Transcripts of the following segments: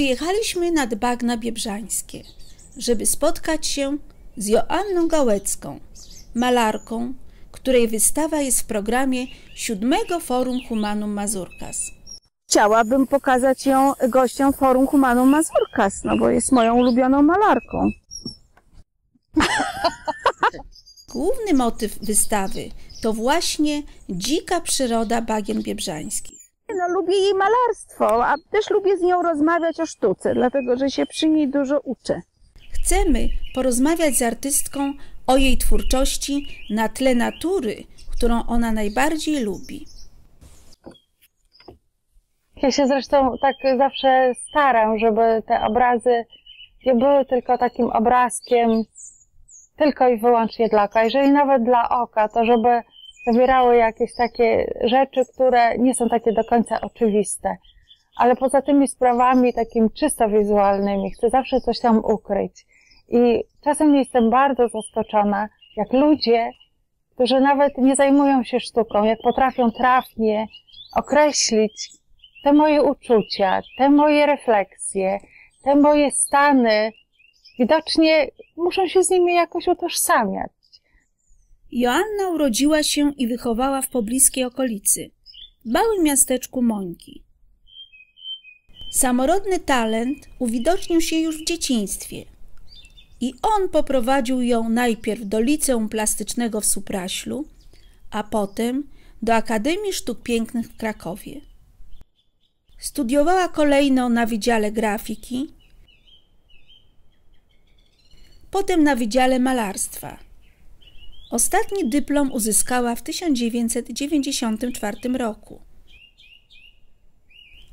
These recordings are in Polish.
Przyjechaliśmy nad bagna biebrzańskie, żeby spotkać się z Joanną Gałecką, malarką, której wystawa jest w programie siódmego Forum Humanum Mazurkas. Chciałabym pokazać ją gościom Forum Humanum Mazurkas, no bo jest moją ulubioną malarką. Główny motyw wystawy to właśnie dzika przyroda bagien biebrzańskich. No, lubię jej malarstwo, a też lubię z nią rozmawiać o sztuce, dlatego że się przy niej dużo uczę. Chcemy porozmawiać z artystką o jej twórczości na tle natury, którą ona najbardziej lubi. Ja się zresztą tak zawsze staram, żeby te obrazy nie były tylko takim obrazkiem tylko i wyłącznie dla oka. Jeżeli nawet dla oka, to żeby zawierały jakieś takie rzeczy, które nie są takie do końca oczywiste. Ale poza tymi sprawami takimi czysto wizualnymi chcę zawsze coś tam ukryć. I czasem jestem bardzo zaskoczona, jak ludzie, którzy nawet nie zajmują się sztuką, jak potrafią trafnie określić te moje uczucia, te moje refleksje, te moje stany, widocznie muszą się z nimi jakoś utożsamiać. Joanna urodziła się i wychowała w pobliskiej okolicy, w małym miasteczku Mońki. Samorodny talent uwidocznił się już w dzieciństwie i on poprowadził ją najpierw do liceum plastycznego w Supraślu, a potem do Akademii Sztuk Pięknych w Krakowie. Studiowała kolejno na Wydziale Grafiki, potem na Wydziale Malarstwa. Ostatni dyplom uzyskała w 1994 roku.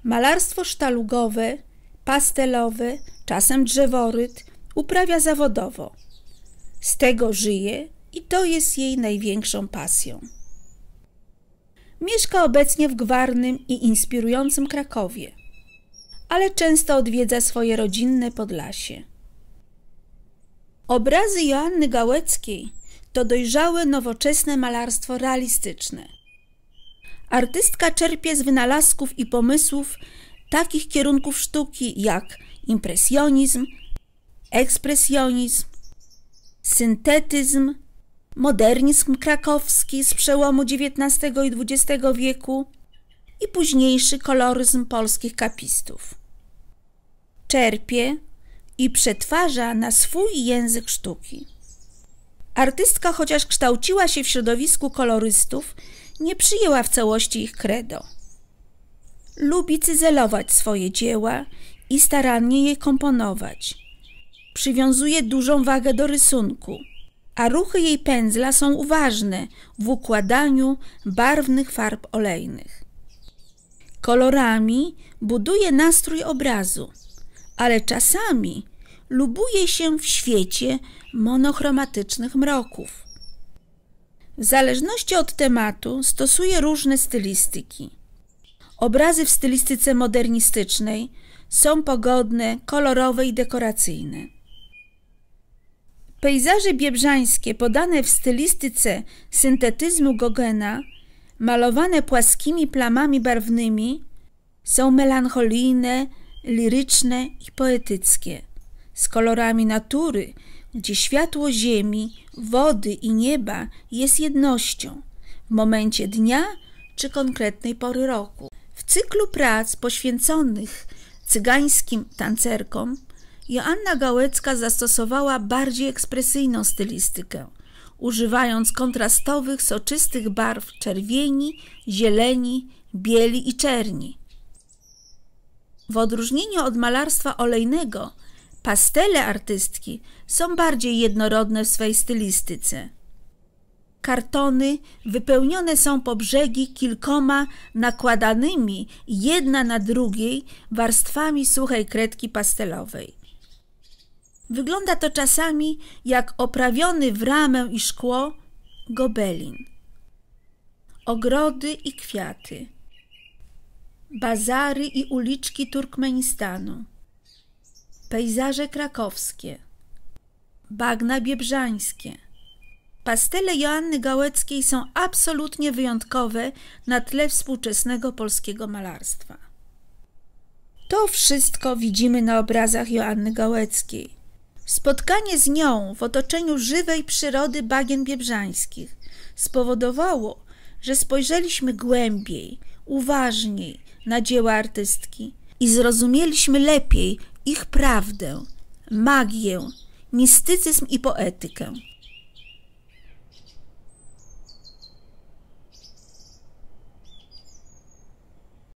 Malarstwo sztalugowe, pastelowe, czasem drzeworyt uprawia zawodowo. Z tego żyje i to jest jej największą pasją. Mieszka obecnie w gwarnym i inspirującym Krakowie, ale często odwiedza swoje rodzinne Podlasie. Obrazy Joanny Gałeckiej to dojrzałe, nowoczesne malarstwo realistyczne. Artystka czerpie z wynalazków i pomysłów takich kierunków sztuki jak impresjonizm, ekspresjonizm, syntetyzm, modernizm krakowski z przełomu XIX i XX wieku i późniejszy koloryzm polskich kapistów. Czerpie i przetwarza na swój język sztuki. Artystka, chociaż kształciła się w środowisku kolorystów, nie przyjęła w całości ich credo. Lubi cyzelować swoje dzieła i starannie je komponować. Przywiązuje dużą wagę do rysunku, a ruchy jej pędzla są uważne w układaniu barwnych farb olejnych. Kolorami buduje nastrój obrazu, ale czasami lubuje się w świecie monochromatycznych mroków. W zależności od tematu stosuje różne stylistyki. Obrazy w stylistyce modernistycznej są pogodne, kolorowe i dekoracyjne. Pejzaże biebrzańskie podane w stylistyce syntetyzmu Gogena, malowane płaskimi plamami barwnymi, są melancholijne, liryczne i poetyckie, z kolorami natury, gdzie światło ziemi, wody i nieba jest jednością w momencie dnia czy konkretnej pory roku. W cyklu prac poświęconych cygańskim tancerkom Joanna Gałecka zastosowała bardziej ekspresyjną stylistykę, używając kontrastowych, soczystych barw czerwieni, zieleni, bieli i czerni. W odróżnieniu od malarstwa olejnego, pastele artystki są bardziej jednorodne w swej stylistyce. Kartony wypełnione są po brzegi kilkoma nakładanymi jedna na drugiej warstwami suchej kredki pastelowej. Wygląda to czasami jak oprawiony w ramę i szkło gobelin. Ogrody i kwiaty, bazary i uliczki Turkmenistanu, pejzaże krakowskie, bagna biebrzańskie. Pastele Joanny Gałeckiej są absolutnie wyjątkowe na tle współczesnego polskiego malarstwa. To wszystko widzimy na obrazach Joanny Gałeckiej. Spotkanie z nią w otoczeniu żywej przyrody bagien biebrzańskich spowodowało, że spojrzeliśmy głębiej, uważniej na dzieła artystki i zrozumieliśmy lepiej ich prawdę, magię, mistycyzm i poetykę.